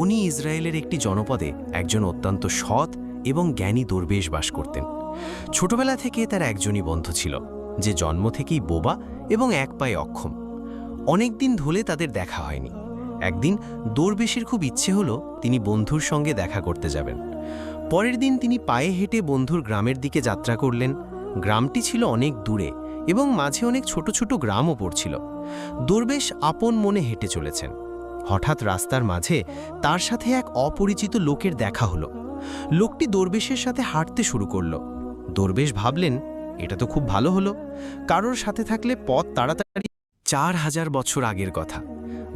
উনি ইসরায়েলের একটি জনপদে একজন অত্যন্ত সৎ এবং জ্ঞানী দরবেশ বাস করতেন। ছোটবেলা থেকে তার একজনই বন্ধু ছিল, যে জন্ম থেকেই বোবা এবং এক পায়ে অক্ষম। অনেক দিন ধরে তাদের দেখা হয়নি। একদিন দরবেশের খুব ইচ্ছে হলো তিনি বন্ধুর সঙ্গে দেখা করতে যাবেন। পরের দিন তিনি পায়ে হেঁটে বন্ধুর গ্রামের দিকে যাত্রা করলেন। গ্রামটি ছিল অনেক দূরে এবং মাঝে অনেক ছোট ছোট গ্রামও পড়ছিল। দরবেশ আপন মনে হেঁটে চলেছেন। হঠাৎ রাস্তার মাঝে তার সাথে এক অপরিচিত লোকের দেখা হলো। লোকটি দরবেশের সাথে হাঁটতে শুরু করল। দরবেশ ভাবলেন, এটা তো খুব ভালো হলো। কারোর সাথে থাকলে পথ তাড়াতাড়ি চার হাজার বছর আগের কথা।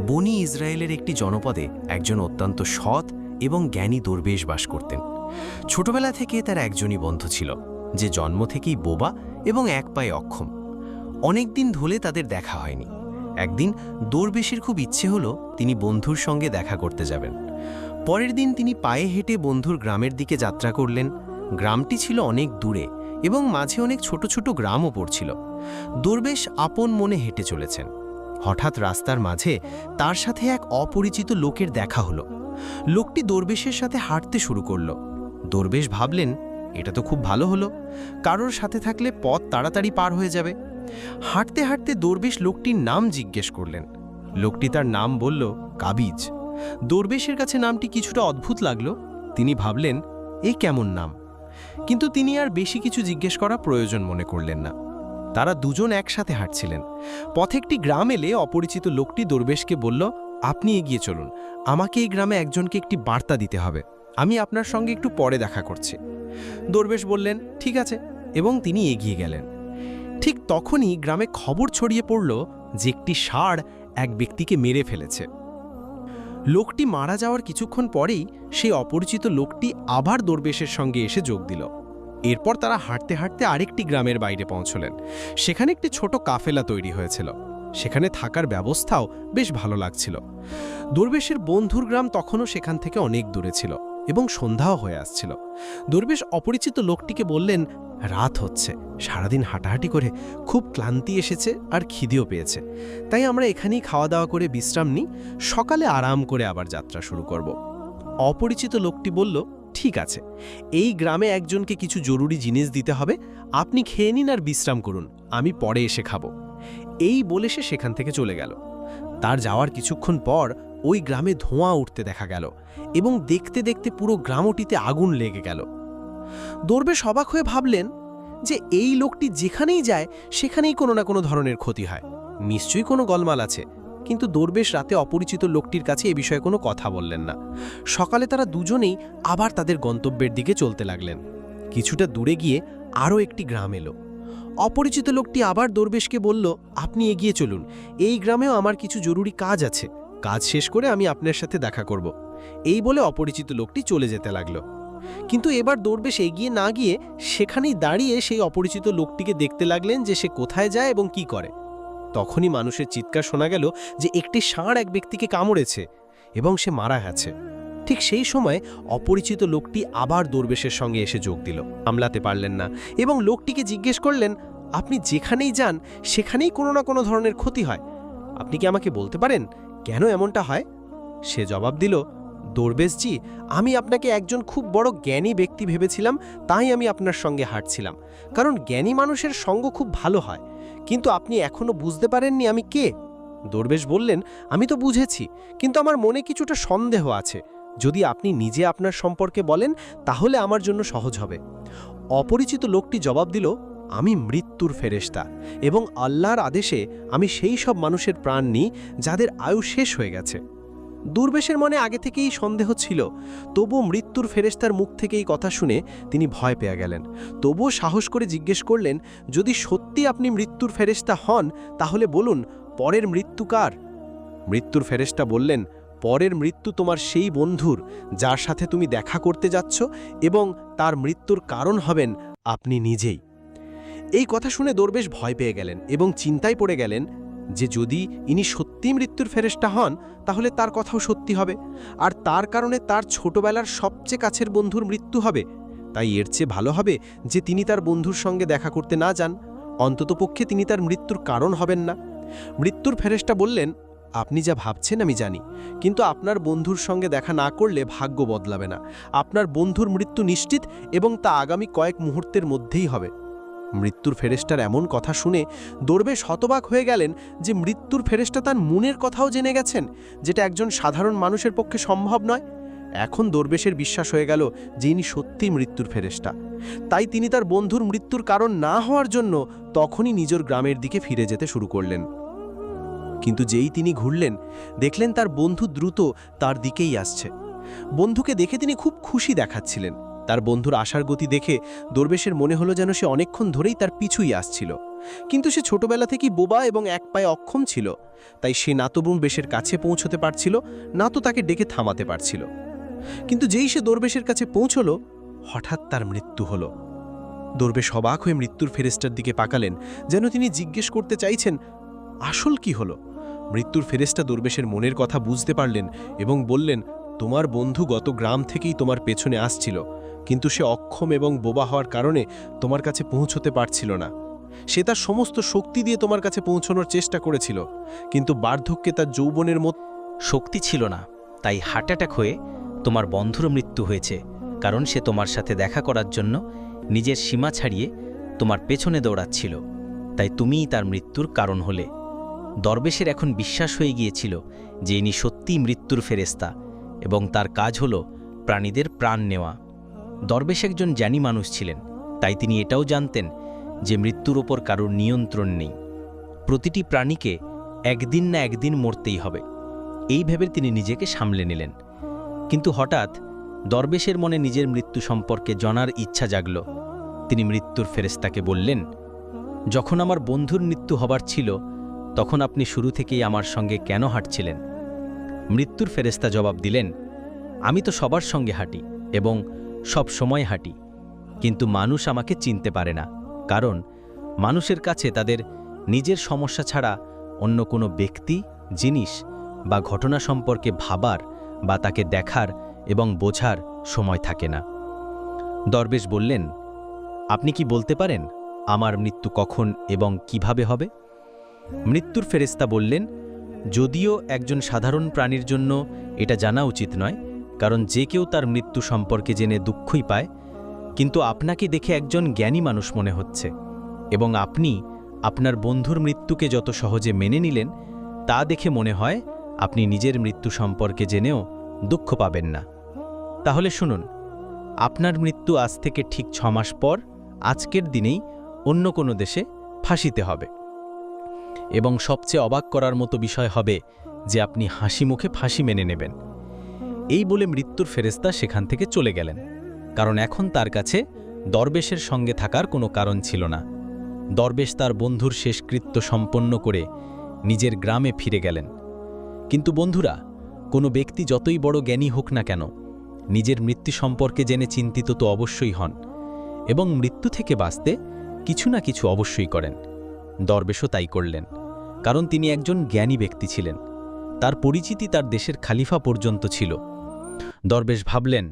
বনি ইসরায়েলের একটি জনপদে একজন অত্যন্ত সৎ এবং জ্ঞানী দরবেশ বাস করতেন। ছোটবেলা থেকে তার একজনই বন্ধু ছিল, যে জন্ম থেকেই বোবা এবং এক পায়ে অক্ষম। অনেকদিন ধরে তাদের দেখা হয়নি। একদিন দরবেশের খুব ইচ্ছে হলো তিনি বন্ধুর সঙ্গে দেখা করতে যাবেন। পরের দিন তিনি পায়ে হেঁটে বন্ধুর গ্রামের দিকে যাত্রা করলেন। গ্রামটি ছিল অনেক দূরে এবং মাঝে অনেক ছোট ছোট গ্রামও পড়ছিল। দরবেশ আপন মনে হেঁটে চলেছেন। হঠাৎ রাস্তার মাঝে তার সাথে এক অপরিচিত লোকের দেখা হলো। লোকটি দরবেশের সাথে হাঁটতে শুরু করল। দরবেশ ভাবলেন এটা তো খুব ভালো হলো। কারোর সাথে থাকলে পথ তাড়াতাড়ি পার হয়ে যাবে। হাঁটতে হাঁটতে দরবেশ লোকটির নাম জিজ্ঞেস করলেন। লোকটি তার নাম বলল, কাবিজ। দরবেশের কাছে নামটি কিছুটা অদ্ভুত লাগল। তিনি ভাবলেন, এ কেমন নাম? কিন্তু তিনি আর বেশি কিছু জিজ্ঞেস করা প্রয়োজন মনে করলেন না। তারা দুজন একসাথে হাঁটছিলেন। পথে একটি গ্রাম এলে অপরিচিত লোকটি দরবেশকে বলল, আপনি এগিয়ে চলুন। আমাকে এই গ্রামে একজনকে একটি বার্তা দিতে হবে। আমি আপনার সঙ্গে একটু পরে দেখা করছি। দরবেশ বললেন, ঠিক আছে। এবং তিনি এগিয়ে গেলেন। ঠিক তখনই গ্রামে খবর ছড়িয়ে পড়ল যে একটি ষাঁড় এক ব্যক্তিকে মেরে ফেলেছে। লোকটি মারা যাওয়ার কিছুক্ষণ পরেই সেই অপরিচিত লোকটি আবার দরবেশের সঙ্গে এসে যোগ দিল। এরপর তারা হাঁটতে হাঁটতে আরেকটি গ্রামের বাইরে পৌঁছলেন। সেখানে একটি ছোট কাফেলা তৈরি হয়েছিল। সেখানে থাকার ব্যবস্থাও বেশ ভালো লাগছিল। দরবেশের বন্ধুর গ্রাম তখনও সেখান থেকে অনেক দূরে ছিল। এবং সন্ধ্যাও হয়ে আসছিল। দরবেশ অপরিচিত লোকটিকে বললেন, রাত হচ্ছে। সারাদিন হাঁটাহাঁটি করে খুব ক্লান্তি এসেছে আর খিদেও পেয়েছে। তাই আমরা এখানেই খাওয়া দাওয়া করে বিশ্রাম নিই। সকালে আরাম করে আবার যাত্রা শুরু করব। অপরিচিত লোকটি বলল, ঠিক আছে। এই গ্রামে একজনকে কিছু জরুরি জিনিস দিতে হবে। আপনি খেয়ে নিন আর বিশ্রাম করুন। আমি পরে এসে খাব। এই বলে সে সেখান থেকে চলে গেল। তার যাওয়ার কিছুক্ষণ পর ওই গ্রামে ধোঁয়া উঠতে দেখা গেল এবং দেখতে দেখতে পুরো গ্রামটিতে আগুন লেগে গেল। দরবেশ অবাক হয়ে ভাবলেন যে এই লোকটি যেখানেই যায়, সেখানেই কোনো না কোনো ধরনের ক্ষতি হয়। নিশ্চয়ই কোনো গলমাল আছে, কিন্তু দরবেশ রাতে অপরিচিত লোকটির কাছে এ বিষয়ে কোনো কথা বললেন না। সকালে তারা দুজনেই আবার তাদের গন্তব্যের দিকে চলতে লাগলেন। কিছুটা দূরে গিয়ে আরও একটি গ্রাম এলো। অপরিচিত লোকটি আবার দরবেশকে বলল, আপনি এগিয়ে চলুন, এই গ্রামেও আমার কিছু জরুরি কাজ আছে। কাজ শেষ করে আমি আপনার সাথে দেখা করব। এই বলে অপরিচিত লোকটি চলে যেতে লাগল। কিন্তু এবার দরবেশ এগিয়ে না গিয়ে সেখানেই দাঁড়িয়ে সেই অপরিচিত লোকটিকে দেখতে লাগলেন যে সে কোথায় যায় এবং কি করে। তখনই মানুষের চিৎকার শোনা গেল যে একটি ষাঁড় এক ব্যক্তিকে কামড়েছে এবং সে মারা গেছে। ঠিক সেই সময় অপরিচিত লোকটি আবার দরবেশের সঙ্গে এসে যোগ দিল। আমলাতে পারলেন না এবং লোকটিকে জিজ্ঞেস করলেন, আপনি যেখানেই যান, সেখানেই কোনো না কোনো ধরনের ক্ষতি হয়। আপনি কি আমাকে বলতে পারেন? কেন এমনটা হয়? সে জবাব দিল, দরবেশজি, আমি আপনাকে একজন খুব বড় জ্ঞানী ব্যক্তি ভেবেছিলাম, তাই আমি আপনার সঙ্গে হাঁটছিলাম। কারণ জ্ঞানী মানুষের সঙ্গ খুব ভালো হয়। কিন্তু আপনি এখনও বুঝতে পারেননি আমি কে? দরবেশ বললেন, আমি তো বুঝেছি, কিন্তু আমার মনে কিছুটা সন্দেহ আছে। যদি আপনি নিজে আপনার সম্পর্কে বলেন, তাহলে আমার জন্য সহজ হবে। অপরিচিত লোকটি জবাব দিল আমি মৃত্যুর ফেরেশতা এবং আল্লাহর আদেশে আমি সেই সব মানুষের প্রাণ নিই যাদের আয়ু শেষ হয়ে গেছে। দুর্বেশের মনে আগে থেকেই সন্দেহ ছিল তবু মৃত্যুর ফেরেস্তার মুখ থেকে এই কথা শুনে তিনি ভয় পেয়ে গেলেন। তবুও সাহস করে জিজ্ঞেস করলেন, যদি সত্যি আপনি মৃত্যুর ফেরেস্তা হন, তাহলে বলুন, পরের মৃত্যু কার? মৃত্যুর ফেরেস্তা বললেন, পরের মৃত্যু তোমার সেই বন্ধুর, যার সাথে তুমি দেখা করতে যাচ্ছ এবং তার মৃত্যুর কারণ হবেন আপনি নিজেই। এই কথা শুনে দরবেশ ভয় পেয়ে গেলেন এবং চিন্তায় পড়ে গেলেন যে যদি ইনি সত্যি মৃত্যুর ফেরেস্টা হন, তাহলে তার কথাও সত্যি হবে। আর তার কারণে তার ছোটবেলার সবচেয়ে কাছের বন্ধুর মৃত্যু হবে। তাই এর চেয়ে ভালো হবে যে তিনি তার বন্ধুর সঙ্গে দেখা করতে না যান। অন্ততপক্ষে তিনি তার মৃত্যুর কারণ হবেন না। মৃত্যুর ফেরেস্টা বললেন, আপনি যা ভাবছেন আমি জানি। কিন্তু আপনার বন্ধুর সঙ্গে দেখা না করলে ভাগ্য বদলাবে না। আপনার বন্ধুর মৃত্যু নিশ্চিত এবং তা আগামী কয়েক মুহূর্তের মধ্যেই হবে। মৃত্যুর ফেরেস্টার এমন কথা শুনে দরবেশ হতবাক হয়ে গেলেন যে মৃত্যুর ফেরেস্টা তার মনের কথাও জেনে গেছেন, যেটা একজন সাধারণ মানুষের পক্ষে সম্ভব নয়। এখন দরবেশের বিশ্বাস হয়ে গেল যে ইনি সত্যিই মৃত্যুর ফেরেস্টা তাই তিনি তার বন্ধুর মৃত্যুর কারণ না হওয়ার জন্য তখনই নিজের গ্রামের দিকে ফিরে যেতে শুরু করলেন। কিন্তু যেই তিনি ঘুরলেন, দেখলেন তার বন্ধু দ্রুত তার দিকেই আসছে। বন্ধুকে দেখে তিনি খুব খুশি দেখাচ্ছিলেন। তার বন্ধুর আশার গতি দেখে দরবেশের মনে হলো যেন সে অনেকক্ষণ ধরেই তার পিছুই আসছিল। কিন্তু সে ছোটবেলা থেকেই বোবা এবং এক পায়ে অক্ষম ছিল, তাই সে না তো বেশের কাছে পৌঁছতে পারছিল, না তো তাকে ডেকে থামাতে পারছিল। কিন্তু যেই সে দরবেশের কাছে পৌঁছল, হঠাৎ তার মৃত্যু হলো। দরবেশ অবাক হয়ে মৃত্যুর ফেরেস্টার দিকে পাকালেন, যেন তিনি জিজ্ঞেস করতে চাইছেন, আসল কি হলো? মৃত্যুর ফেরেস্টা দরবেশের মনের কথা বুঝতে পারলেন এবং বললেন, তোমার বন্ধু গত গ্রাম থেকেই তোমার পেছনে আসছিল। কিন্তু সে অক্ষম এবং বোবা হওয়ার কারণে তোমার কাছে পৌঁছতে পারছিল না। সে তার সমস্ত শক্তি দিয়ে তোমার কাছে পৌঁছানোর চেষ্টা করেছিল, কিন্তু বার্ধক্যে তার যৌবনের মত শক্তি ছিল না, তাই হার্ট অ্যাটাক হয়ে তোমার বন্ধুর মৃত্যু হয়েছে, কারণ সে তোমার সাথে দেখা করার জন্য নিজের সীমা ছাড়িয়ে তোমার পেছনে দৌড়াচ্ছিল, তাই তুমিই তার মৃত্যুর কারণ হলে। দরবেশের এখন বিশ্বাস হয়ে গিয়েছিল যে ইনি সত্যিই মৃত্যুর ফেরেস্তা এবং তার কাজ হল প্রাণীদের প্রাণ নেওয়া। দরবেশ একজন জ্ঞানী মানুষ ছিলেন, তাই তিনি এটাও জানতেন যে মৃত্যুর ওপর কারোর নিয়ন্ত্রণ নেই। প্রতিটি প্রাণীকে একদিন না একদিন মরতেই হবে। এই ভেবে তিনি নিজেকে সামলে নিলেন। কিন্তু হঠাৎ দরবেশের মনে নিজের মৃত্যু সম্পর্কে জানার ইচ্ছা জাগল। তিনি মৃত্যুর ফেরেস্তাকে বললেন, যখন আমার বন্ধুর মৃত্যু হবার ছিল, তখন আপনি শুরু থেকেই আমার সঙ্গে কেন হাঁটছিলেন? মৃত্যুর ফেরেস্তা জবাব দিলেন, আমি তো সবার সঙ্গে হাঁটি এবং সব সময় হাঁটি। কিন্তু মানুষ আমাকে চিনতে পারে না, কারণ মানুষের কাছে তাদের নিজের সমস্যা ছাড়া অন্য কোনো ব্যক্তি, জিনিস বা ঘটনা সম্পর্কে ভাবার বা তাকে দেখার এবং বোঝার সময় থাকে না। দরবেশ বললেন, আপনি কি বলতে পারেন আমার মৃত্যু কখন এবং কীভাবে হবে? মৃত্যুর ফেরেস্তা বললেন, যদিও একজন সাধারণ প্রাণীর জন্য এটা জানা উচিত নয় কারণ যে কেউ তার মৃত্যু সম্পর্কে জেনে দুঃখই পায়, কিন্তু আপনাকে দেখে একজন জ্ঞানী মানুষ মনে হচ্ছে এবং আপনি আপনার বন্ধুর মৃত্যুকে যত সহজে মেনে নিলেন, তা দেখে মনে হয় আপনি নিজের মৃত্যু সম্পর্কে জেনেও দুঃখ পাবেন না। তাহলে শুনুন, আপনার মৃত্যু আজ থেকে ঠিক ছ মাস পর, আজকের দিনেই অন্য কোনো দেশে ফাঁসিতে হবে। এবং সবচেয়ে অবাক করার মতো বিষয় হবে যে আপনি হাসি মুখে ফাঁসি মেনে নেবেন। এই বলে মৃত্যুর ফেরেস্তা সেখান থেকে চলে গেলেন। কারণ এখন তার কাছে দরবেশের সঙ্গে থাকার কোনো কারণ ছিল না। দরবেশ তার বন্ধুর শেষকৃত্য সম্পন্ন করে নিজের গ্রামে ফিরে গেলেন। কিন্তু বন্ধুরা, কোনো ব্যক্তি যতই বড় জ্ঞানী হোক না কেন, নিজের মৃত্যু সম্পর্কে জেনে চিন্তিত তো অবশ্যই হন এবং মৃত্যু থেকে বাঁচতে কিছু না কিছু অবশ্যই করেন। দরবেশও তাই করলেন, কারণ তিনি একজন জ্ঞানী ব্যক্তি ছিলেন। তার পরিচিতি তার দেশের খালিফা পর্যন্ত ছিল। দরবেশ ভাবলেন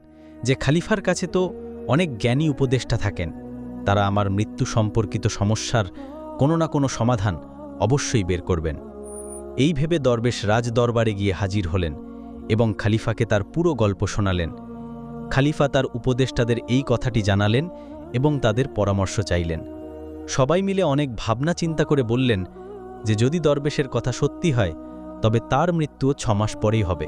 যে খালিফার কাছে তো অনেক জ্ঞানী উপদেষ্টা থাকেন। তারা আমার মৃত্যু সম্পর্কিত সমস্যার কোনো না কোনো সমাধান অবশ্যই বের করবেন। এই ভেবে দরবেশ রাজ দরবারে গিয়ে হাজির হলেন এবং খালিফাকে তার পুরো গল্প শোনালেন। খালিফা তার উপদেষ্টাদের এই কথাটি জানালেন এবং তাদের পরামর্শ চাইলেন। সবাই মিলে অনেক ভাবনা চিন্তা করে বললেন যে যদি দরবেশের কথা সত্যি হয়, তবে তার মৃত্যুও ছমাস পরেই হবে।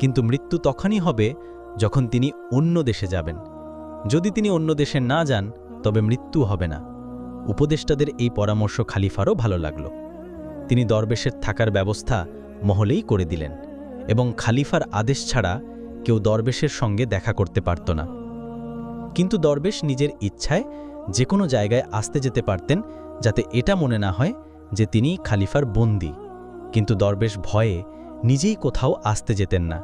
কিন্তু মৃত্যু তখনই হবে যখন তিনি অন্য দেশে যাবেন। যদি তিনি অন্য দেশে না যান, তবে মৃত্যু হবে না। উপদেষ্টাদের এই পরামর্শ খালিফারও ভালো লাগল। তিনি দরবেশের থাকার ব্যবস্থা মহলেই করে দিলেন এবং খালিফার আদেশ ছাড়া কেউ দরবেশের সঙ্গে দেখা করতে পারত না। কিন্তু দরবেশ নিজের ইচ্ছায় যে কোনো জায়গায় আসতে যেতে পারতেন, যাতে এটা মনে না হয় যে তিনি খালিফার বন্দী। কিন্তু দরবেশ ভয়ে নিজেই কোথাও আসতে যেতেন না।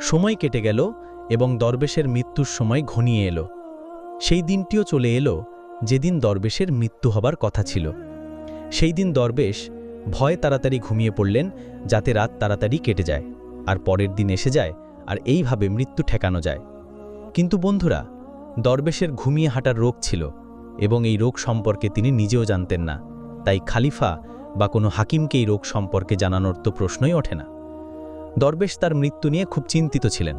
সময় কেটে গেল এবং দরবেশের মৃত্যুর সময় ঘনিয়ে এলো। সেই দিনটিও চলে এলো যেদিন দরবেশের মৃত্যু হবার কথা ছিল। সেই দিন দরবেশ ভয়ে তাড়াতাড়ি ঘুমিয়ে পড়লেন যাতে রাত তাড়াতাড়ি কেটে যায় আর পরের দিন এসে যায় আর এইভাবে মৃত্যু ঠেকানো যায়। কিন্তু বন্ধুরা, দরবেশের ঘুমিয়ে হাঁটার রোগ ছিল এবং এই রোগ সম্পর্কে তিনি নিজেও জানতেন না। তাই খালিফা বা কোনো হাকিমকে এই রোগ সম্পর্কে জানানোর তো প্রশ্নই ওঠে না। দরবেশ তার মৃত্যু নিয়ে খুব চিন্তিত ছিলেন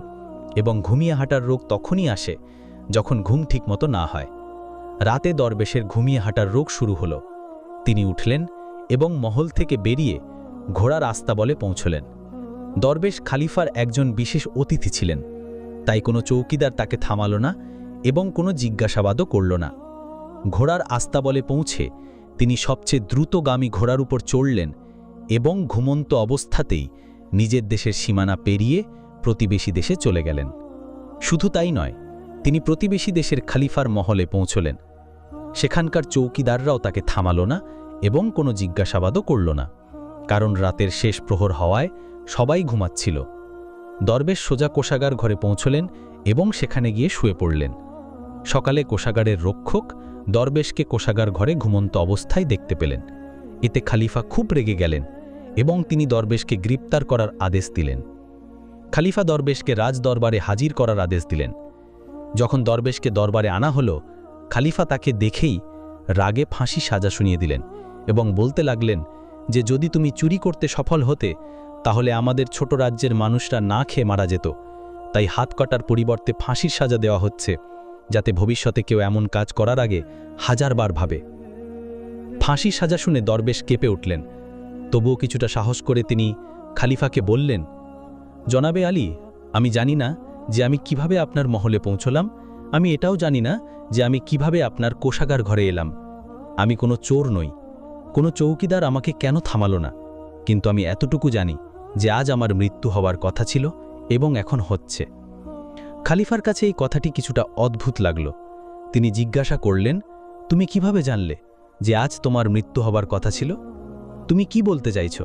এবং ঘুমিয়ে হাঁটার রোগ তখনই আসে যখন ঘুম ঠিকমতো না হয়। রাতে দরবেশের ঘুমিয়ে হাঁটার রোগ শুরু হলো। তিনি উঠলেন এবং মহল থেকে বেরিয়ে ঘোড়ার আস্তাবলে পৌঁছলেন। দরবেশ খালিফার একজন বিশেষ অতিথি ছিলেন। তাই কোনো চৌকিদার তাকে থামালো না এবং কোনো জিজ্ঞাসাবাদও করল না। ঘোড়ার আস্তাবলে পৌঁছে তিনি সবচেয়ে দ্রুতগামী ঘোড়ার উপর চড়লেন এবং ঘুমন্ত অবস্থাতেই নিজের দেশের সীমানা পেরিয়ে প্রতিবেশী দেশে চলে গেলেন। শুধু তাই নয়, তিনি প্রতিবেশী দেশের খালিফার মহলে পৌঁছলেন। সেখানকার চৌকিদাররাও তাকে থামালো না এবং কোনো জিজ্ঞাসাবাদও করল না, কারণ রাতের শেষ প্রহর হওয়ায় সবাই ঘুমাচ্ছিল। দরবেশ সোজা কোষাগার ঘরে পৌঁছলেন এবং সেখানে গিয়ে শুয়ে পড়লেন। সকালে কোষাগারের রক্ষক দরবেশকে কোষাগার ঘরে ঘুমন্ত অবস্থায় দেখতে পেলেন। এতে খালিফা খুব রেগে গেলেন। এবং তিনি দরবেশকে গ্রেপ্তার করার আদেশ দিলেন। খালিফা দরবেশকে রাজ দরবারে হাজির করার আদেশ দিলেন। যখন দরবেশকে দরবারে আনা হলো, খালিফা তাকে দেখেই রাগে ফাঁসি সাজা শুনিয়ে দিলেন এবং বলতে লাগলেন যে, যদি তুমি চুরি করতে সফল হতে, তাহলে আমাদের ছোট রাজ্যের মানুষরা না খেয়ে মারা যেত। তাই হাত কাটার পরিবর্তে ফাঁসির সাজা দেওয়া হচ্ছে, যাতে ভবিষ্যতে কেউ এমন কাজ করার আগে হাজারবার ভাবে। ফাঁসি সাজা শুনে দরবেশ কেঁপে উঠলেন। তবুও কিছুটা সাহস করে তিনি খালিফাকে বললেন, জনাবে আলী, আমি জানি না যে আমি কীভাবে আপনার মহলে পৌঁছলাম, আমি এটাও জানি না যে আমি কীভাবে আপনার কোষাগার ঘরে এলাম। আমি কোনো চোর নই, কোনো চৌকিদার আমাকে কেন থামালো না, কিন্তু আমি এতটুকু জানি যে আজ আমার মৃত্যু হওয়ার কথা ছিল এবং এখন হচ্ছে। খালিফার কাছে এই কথাটি কিছুটা অদ্ভুত লাগল। তিনি জিজ্ঞাসা করলেন, তুমি কীভাবে জানলে যে আজ তোমার মৃত্যু হবার কথা ছিল? তুমি কি বলতে চাইছ?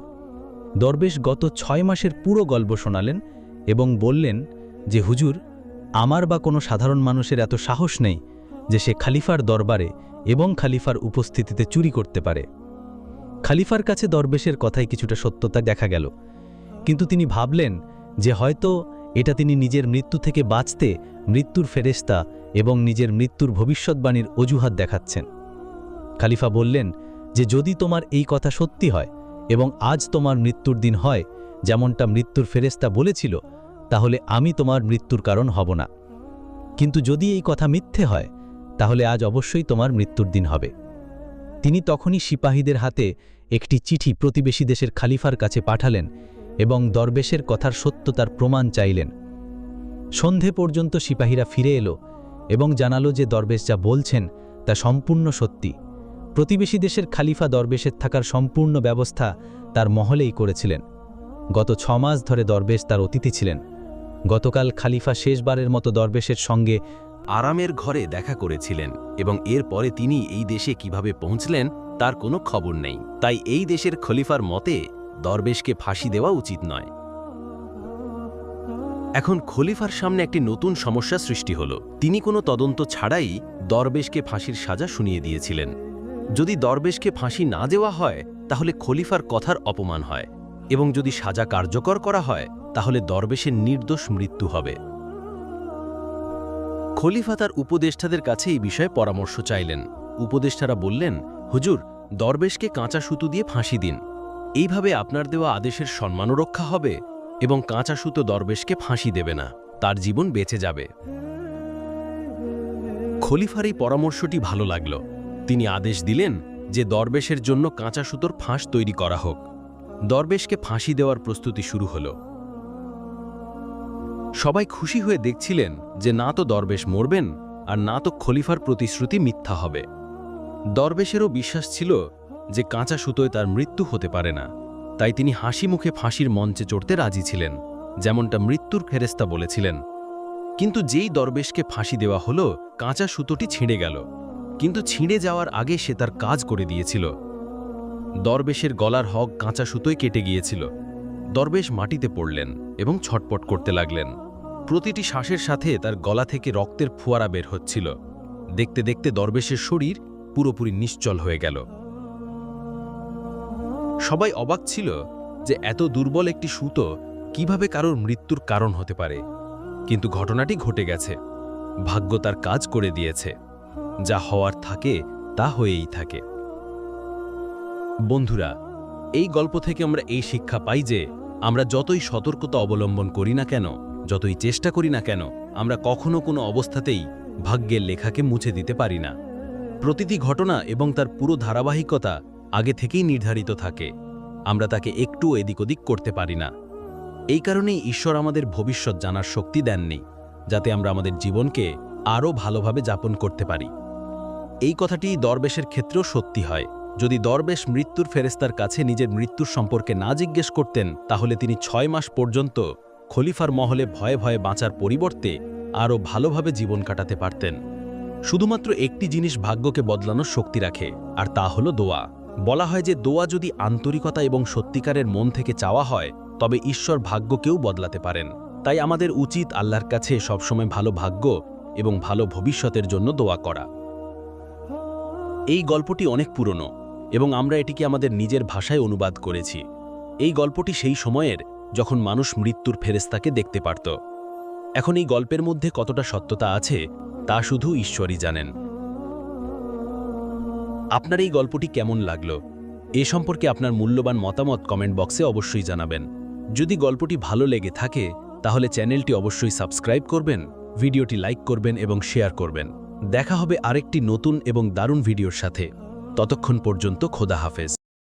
দরবেশ গত ছয় মাসের পুরো গল্প শোনালেন এবং বললেন যে, হুজুর, আমার বা কোনো সাধারণ মানুষের এত সাহস নেই যে সে খালিফার দরবারে এবং খালিফার উপস্থিতিতে চুরি করতে পারে। খালিফার কাছে দরবেশের কথায় কিছুটা সত্যতা দেখা গেল। কিন্তু তিনি ভাবলেন যে, হয়তো এটা তিনি নিজের মৃত্যু থেকে বাঁচতে মৃত্যুর ফেরেস্তা এবং নিজের মৃত্যুর ভবিষ্যৎবাণীর অজুহাত দেখাচ্ছেন। খালিফা বললেন যে যদি তোমার এই কথা সত্যি হয় এবং আজ তোমার মৃত্যুর দিন হয়, যেমনটা মৃত্যুর ফেরেস্তা বলেছিল, তাহলে আমি তোমার মৃত্যুর কারণ হব না। কিন্তু যদি এই কথা মিথ্যে হয়, তাহলে আজ অবশ্যই তোমার মৃত্যুর দিন হবে। তিনি তখনই সিপাহীদের হাতে একটি চিঠি প্রতিবেশী দেশের খালিফার কাছে পাঠালেন এবং দরবেশের কথার সত্যতার প্রমাণ চাইলেন। সন্ধে পর্যন্ত সিপাহীরা ফিরে এলো এবং জানালো যে দরবেশ যা বলছেন তা সম্পূর্ণ সত্যি। প্রতিবেশী দেশের খালিফা দরবেশের থাকার সম্পূর্ণ ব্যবস্থা তার মহলেই করেছিলেন। গত ছ মাস ধরে দরবেশ তার অতিথি ছিলেন। গতকাল খালিফা শেষবারের মতো দরবেশের সঙ্গে আরামের ঘরে দেখা করেছিলেন এবং এরপরে তিনি এই দেশে কীভাবে পৌঁছলেন তার কোনো খবর নেই। তাই এই দেশের খলিফার মতে দরবেশকে ফাঁসি দেওয়া উচিত নয়। এখন খলিফার সামনে একটি নতুন সমস্যা সৃষ্টি হল। তিনি কোনো তদন্ত ছাড়াই দরবেশকে ফাঁসির সাজা শুনিয়ে দিয়েছিলেন। যদি দরবেশকে ফাঁসি না দেওয়া হয়, তাহলে খলিফার কথার অপমান হয় এবং যদি সাজা কার্যকর করা হয়, তাহলে দরবেশের নির্দোষ মৃত্যু হবে। খলিফা তার উপদেষ্টাদের কাছে এই বিষয়ে পরামর্শ চাইলেন। উপদেষ্টারা বললেন, হুজুর, দরবেশকে কাঁচা সুতো দিয়ে ফাঁসি দিন। এইভাবে আপনার দেওয়া আদেশের সম্মানও রক্ষা হবে এবং কাঁচা সুতো দরবেশকে ফাঁসি দেবে না। তার জীবন বেঁচে যাবে। খলিফার এই পরামর্শটি ভালো লাগল। তিনি আদেশ দিলেন যে দরবেশের জন্য কাঁচা সুতোর ফাঁস তৈরি করা হোক। দরবেশকে ফাঁসি দেওয়ার প্রস্তুতি শুরু হলো। সবাই খুশি হয়ে দেখছিলেন যে না তো দরবেশ মরবেন আর না তো খলিফার প্রতিশ্রুতি মিথ্যা হবে। দরবেশেরও বিশ্বাস ছিল যে কাঁচা সুতোয় তার মৃত্যু হতে পারে না। তাই তিনি হাসি মুখে ফাঁসির মঞ্চে চড়তে রাজি ছিলেন, যেমনটা মৃত্যুর ফেরেস্তা বলেছিলেন। কিন্তু যেই দরবেশকে ফাঁসি দেওয়া হলো, কাঁচা সুতোটি ছিঁড়ে গেল। কিন্তু ছিঁড়ে যাওয়ার আগে সে তার কাজ করে দিয়েছিল। দরবেশের গলার হক কাঁচা সুতোয় কেটে গিয়েছিল। দরবেশ মাটিতে পড়লেন এবং ছটপট করতে লাগলেন। প্রতিটি শ্বাসের সাথে তার গলা থেকে রক্তের ফোয়ারা বের হচ্ছিল। দেখতে দেখতে দরবেশের শরীর পুরোপুরি নিশ্চল হয়ে গেল। সবাই অবাক ছিল যে এত দুর্বল একটি সুতো কীভাবে কারোর মৃত্যুর কারণ হতে পারে। কিন্তু ঘটনাটি ঘটে গেছে। ভাগ্য তার কাজ করে দিয়েছে। যা হওয়ার থাকে, তা হয়েই থাকে। বন্ধুরা, এই গল্প থেকে আমরা এই শিক্ষা পাই যে, আমরা যতই সতর্কতা অবলম্বন করি না কেন, যতই চেষ্টা করি না কেন, আমরা কখনো কোনো অবস্থাতেই ভাগ্যের লেখাকে মুছে দিতে পারি না। প্রতিটি ঘটনা এবং তার পুরো ধারাবাহিকতা আগে থেকেই নির্ধারিত থাকে। আমরা তাকে একটু এদিক ওদিক করতে পারি না। এই কারণেই ঈশ্বর আমাদের ভবিষ্যৎ জানার শক্তি দেননি, যাতে আমরা আমাদের জীবনকে আরও ভালোভাবে যাপন করতে পারি। এই কথাটি দরবেশের ক্ষেত্রেও সত্যি হয়। যদি দরবেশ মৃত্যুর ফেরেস্তার কাছে নিজের মৃত্যুর সম্পর্কে না জিজ্ঞেস করতেন, তাহলে তিনি ছয় মাস পর্যন্ত খলিফার মহলে ভয়ে ভয়ে বাঁচার পরিবর্তে আরও ভালোভাবে জীবন কাটাতে পারতেন। শুধুমাত্র একটি জিনিস ভাগ্যকে বদলানোর শক্তি রাখে, আর তা হলো দোয়া। বলা হয় যে দোয়া যদি আন্তরিকতা এবং সত্যিকারের মন থেকে চাওয়া হয়, তবে ঈশ্বর ভাগ্যকেও বদলাতে পারেন। তাই আমাদের উচিত আল্লাহর কাছে সবসময় ভালো ভাগ্য এবং ভালো ভবিষ্যতের জন্য দোয়া করা। এই গল্পটি অনেক পুরনো এবং আমরা এটিকে আমাদের নিজের ভাষায় অনুবাদ করেছি। এই গল্পটি সেই সময়ের যখন মানুষ মৃত্যুর ফেরেস্তাকে দেখতে পারত। এখন এই গল্পের মধ্যে কতটা সত্যতা আছে, তা শুধু ঈশ্বরই জানেন। আপনার এই গল্পটি কেমন লাগল? এ সম্পর্কে আপনার মূল্যবান মতামত কমেন্ট বক্সে অবশ্যই জানাবেন। যদি গল্পটি ভালো লেগে থাকে, তাহলে চ্যানেলটি অবশ্যই সাবস্ক্রাইব করবেন। ভিডিওটি লাইক করবেন এবং শেয়ার করবেন। দেখা হবে আরেকটি নতুন এবং দারুণ ভিডিওর সাথে। ততক্ষণ পর্যন্ত খোদা হাফেজ।